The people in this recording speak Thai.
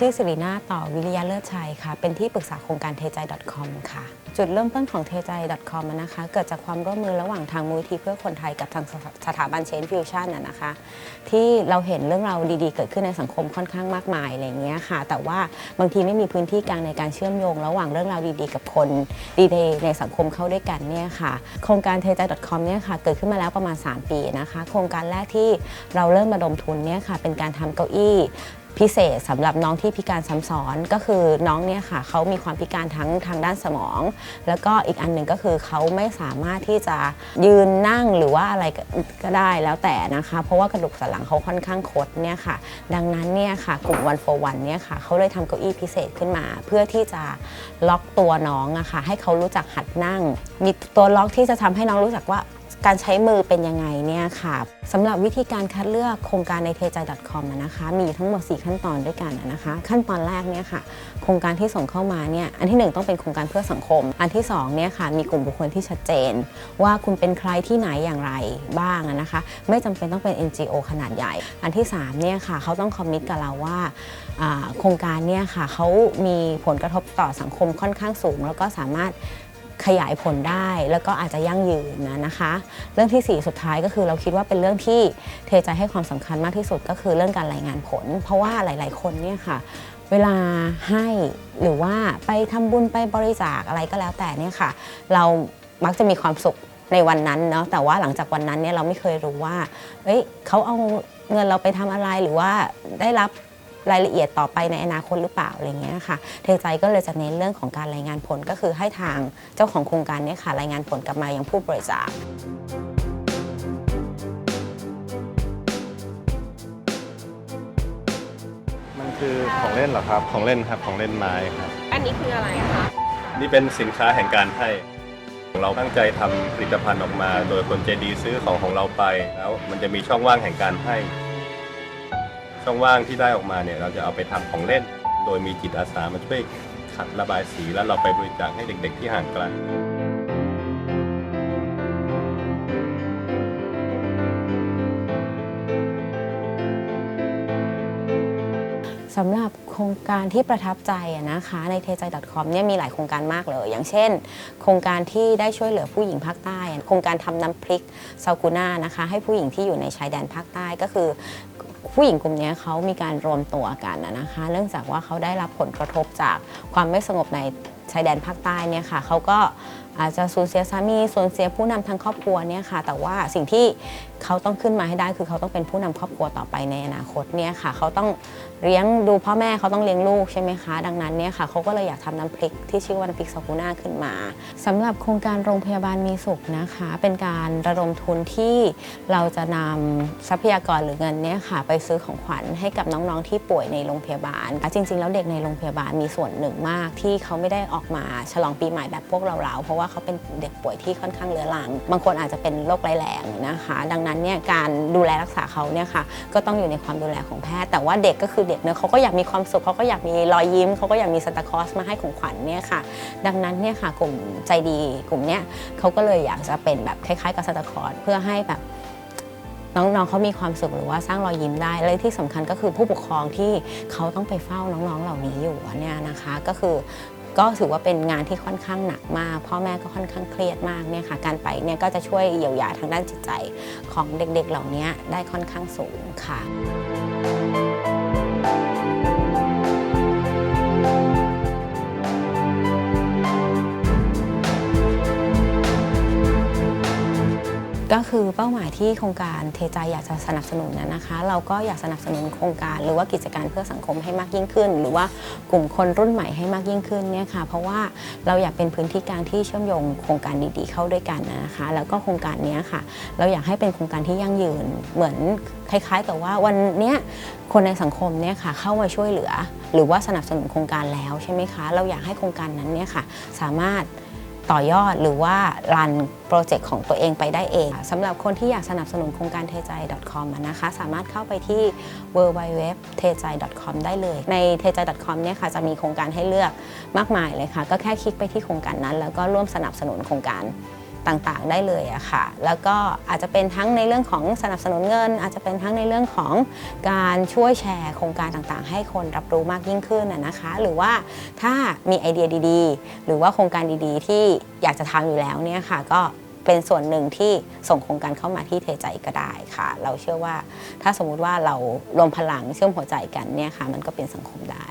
ชื่อสิรินาต่อวิริยะเลิศชัยค่ะ เป็นที่ปรึกษาโครงการเทใจ .com ค่ะ จุดเริ่มต้นของเทใจ .com อะนะคะ เกิดจากความร่วมมือระหว่างทางมูลที่เพื่อคนไทยกับทางสถาบันเชนฟิวชั่นนะคะ ที่เราเห็นเรื่องราวดีๆ เกิดขึ้นในสังคมค่อนข้างมากมายอะไรเงี้ยค่ะ แต่ว่าบางทีไม่มีพื้นที่กลางในการเชื่อมโยง ระหว่างเรื่องราวดีๆ กับคนดีๆในสังคมเข้าด้วยกันเนี่ยค่ะ โครงการเทใจ .com เนี่ยค่ะ เกิดขึ้นมาแล้วประมาณ 3 ปีนะคะ โครงการแรกที่เราเริ่มระดมทุนเนี่ยค่ะ เป็นการทำเก้าอี้ พิเศษสำหรับน้องที่พิการซ้ำซ้อนก็คือน้องเนี่ยค่ะเขามีความพิการทั้งทางด้านสมอง แล้วก็อีกอันหนึ่งก็คือเขาไม่สามารถที่จะยืนนั่งหรือว่าอะไรก็ได้แล้วแต่นะคะ เพราะว่ากระดูกสันหลังเขาค่อนข้างคดเนี่ยค่ะ ดังนั้นเนี่ยค่ะกลุ่ม one for one เนี่ยค่ะเขาเลยทำเก้าอี้พิเศษขึ้นมา เพื่อที่จะล็อกตัวน้องอะค่ะให้เขารู้จักหัดนั่ง มีตัวล็อกที่จะทำให้น้องรู้จักว่า การใช้มือเป็นยังไงเนี่ยค่ะสำหรับวิธีการคัดเลือกโครงการในเทใจ .com อะนะคะ มีทั้งหมด 4 ขั้นตอนด้วยกันนะคะ ขั้นตอนแรกเนี่ยค่ะ โครงการที่ส่งเข้ามาเนี่ยอันที่ 1 ต้องเป็นโครงการเพื่อสังคม อันที่2เนี่ยค่ะมีกลุ่มบุคคลที่ชัดเจน ว่าคุณเป็นใครที่ไหนอย่างไรบ้างนะคะ ไม่จำเป็นต้องเป็น NGO ขนาดใหญ่ อันที่3เนี่ยค่ะเขาต้องคอมมิตกับเราว่าโครงการเนี่ยค่ะเขามีผลกระทบต่อสังคมค่อนข้างสูง แล้วก็สามารถ ขยายผลได้แล้วก็อาจจะยั่งยืนนะนะคะ เรื่องที่ 4 สุดท้ายก็คือเราคิดว่าเป็นเรื่องที่เทใจให้ความสำคัญมากที่สุดก็คือเรื่องการรายงานผล เพราะว่าหลาย ๆ คนเนี่ยค่ะ เวลาให้หรือว่าไปทำบุญไปบริจาคอะไรก็แล้วแต่เนี่ยค่ะ เรามักจะมีความสุขในวันนั้นเนาะแต่ว่าหลังจากวันนั้นเนี่ยเราไม่เคยรู้ว่าเฮ้ยเขาเอาเงินเราไปทำอะไรหรือว่าได้รับ รายละเอียดต่อไปในอนาคตหรือเปล่าอะไรเงี้ยค่ะเทใจก็เลยจะเน้นเรื่องของการรายงานผลก็คือให้ทางเจ้าของโครงการเนี่ยค่ะรายงานผลกลับมายังผู้บริจาคมันคือของเล่นเหรอครับ ของเล่นครับ ของเล่นไม้ครับ อันนี้คืออะไรคะ นี่เป็นสินค้าแห่งการให้ เราตั้งใจทำผลิตภัณฑ์ออกมา โดยคนใจดีซื้อของของเราไป แล้วมันจะมีช่องว่างแห่งการให้ ช่องว่างที่ได้ออกมาเนี่ยเราจะเอาไปทำของเล่น โดยมีจิตอาสามาช่วยขัดระบายสีแล้วเราไปบริจาคให้เด็ก ๆ ที่ห่างไกลสำหรับ ครงการที่ประทับใจนะคะในเทใจ .com เนี่ยมีหลายโครงการมากเลย อย่างเช่น โครงการที่ได้ช่วยเหลือผู้หญิงภาคใต้ โครงการทำน้ำพริกซากูน่านะคะให้ผู้หญิงที่อยู่ในชายแดนภาคใต้ก็คือผู้หญิงกลุ่มนี้เขามีการรวมตัวกันนะคะ เนื่องจากว่าเขาได้รับผลกระทบจากความไม่สงบในชายแดนภาคใต้เนี่ยค่ะเขาก็อาจจะสูญเสียสามีสูญเสียผู้นำทางครอบครัวเนี่ยค่ะ แต่ว่าสิ่งที่เขาต้องขึ้นมาให้ได้คือเขาต้องเป็นผู้นำครอบครัวต่อไปในอนาคตเนี่ยค่ะ เขาต้องเลี้ยงดูพ่อแม่เขาต้องเลี้ยงลูกใช่ไหมคะ ดังนั้นเนี่ยค่ะเขาก็เลยอยากทำน้ำพริกที่ชื่อว่าน้ำพริกซากุน่าขึ้นมาสำหรับโครงการโรงพยาบาลมีสุขนะคะ เป็นการระดมทุนที่เราจะนำทรัพยากรหรือเงินเนี่ยค่ะไปซื้อของขวัญให้กับน้องๆที่ป่วยในโรงพยาบาล จริง ๆ แล้วเด็กในโรงพยาบาลมีส่วนหนึ่งมากที่เขาไม่ได้ออกมาฉลองปีใหม่แบบพวกเราๆเพราะว่าเขาเป็นเด็กป่วยที่ค่อนข้างเรื้อรัง บางคนอาจจะเป็นโรคร้ายแรงนะคะ ดังนั้นเนี่ยการดูแลรักษาเขาเนี่ยค่ะก็ต้องอยู่ในความดูแลของแพทย์ แต่ว่าเด็กก็คือเด็กเนอะเขาก็อยากมีความสุขเขาก็อยากมีรอยยิ้มเขาก็อยากมีซานตาคลอสมาให้ของขวัญเนี่ยค่ะ ดังนั้นเนี่ยค่ะกลุ่มใจดีกลุ่มเนี้ยเขาก็เลยอยากจะเป็นแบบคล้ายๆกับซานตาคลอสเพื่อให้แบบน้องๆเขามีความสุขหรือว่าสร้างรอยยิ้มได้และที่สำคัญก็คือผู้ปกครองที่เขาต้องไปเฝ้าน้องๆเหล่านี้อยู่เนี่ยนะคะก็คือก็ถือว่าเป็นงานที่ค่อนข้างหนักมาก พ่อแม่ก็ค่อนข้างเครียดมากเนี่ยค่ะการไปเนี่ยก็จะช่วยเยียวยาทางด้านจิตใจของเด็กๆเหล่านี้ได้ค่อนข้างสูงค่ะ ก็คือเป้าหมายที่โครงการเทใจอยากจะสนับสนุนนะนะคะ เราก็อยากสนับสนุนโครงการหรือว่ากิจการเพื่อสังคมให้มากยิ่งขึ้น หรือว่ากลุ่มคนรุ่นใหม่ให้มากยิ่งขึ้นเนี่ยค่ะเพราะว่าเราอยากเป็นพื้นที่กลางที่เชื่อมโยงโครงการดีๆเข้าด้วยกันนะคะ แล้วก็โครงการนี้ค่ะ เราอยากให้เป็นโครงการที่ยั่งยืนเหมือนคล้ายๆ กับว่าวันเนี้ยคนในสังคมเนี่ยค่ะเข้ามาช่วยเหลือ หรือว่าสนับสนุนโครงการแล้วใช่ไหมคะ เราอยากให้โครงการนั้นเนี่ยค่ะสามารถ ต่อยอดหรือว่ารันโปรเจกต์ของตัวเองไปได้เองสำหรับคนที่อยากสนับสนุนโครงการเทใจ .com นะคะ สามารถเข้าไปที่ w w w t e j a i .com ได้เลย ในเทใจ .com เนี่ยค่ะจะมีโครงการให้เลือกมากมายเลยค่ะ ก็แค่คลิกไปที่โครงการนั้น แล้วก็ร่วมสนับสนุนโครงการ ต่างๆ ได้เลยอะค่ะ แล้วก็อาจจะเป็นทั้งในเรื่องของสนับสนุนเงิน อาจจะเป็นทั้งในเรื่องของการช่วยแชร์โครงการต่างๆ ให้คนรับรู้มากยิ่งขึ้นนะคะ หรือว่าถ้ามีไอเดียดีๆ หรือว่าโครงการดีๆ ที่อยากจะทำอยู่แล้วเนี่ยค่ะก็เป็นส่วนหนึ่งที่ส่งโครงการเข้ามาที่เทใจก็ได้ค่ะ เราเชื่อว่าถ้าสมมุติว่าเรารวมพลังเชื่อมหัวใจกันเนี่ยค่ะ มันก็เป็นสังคมได้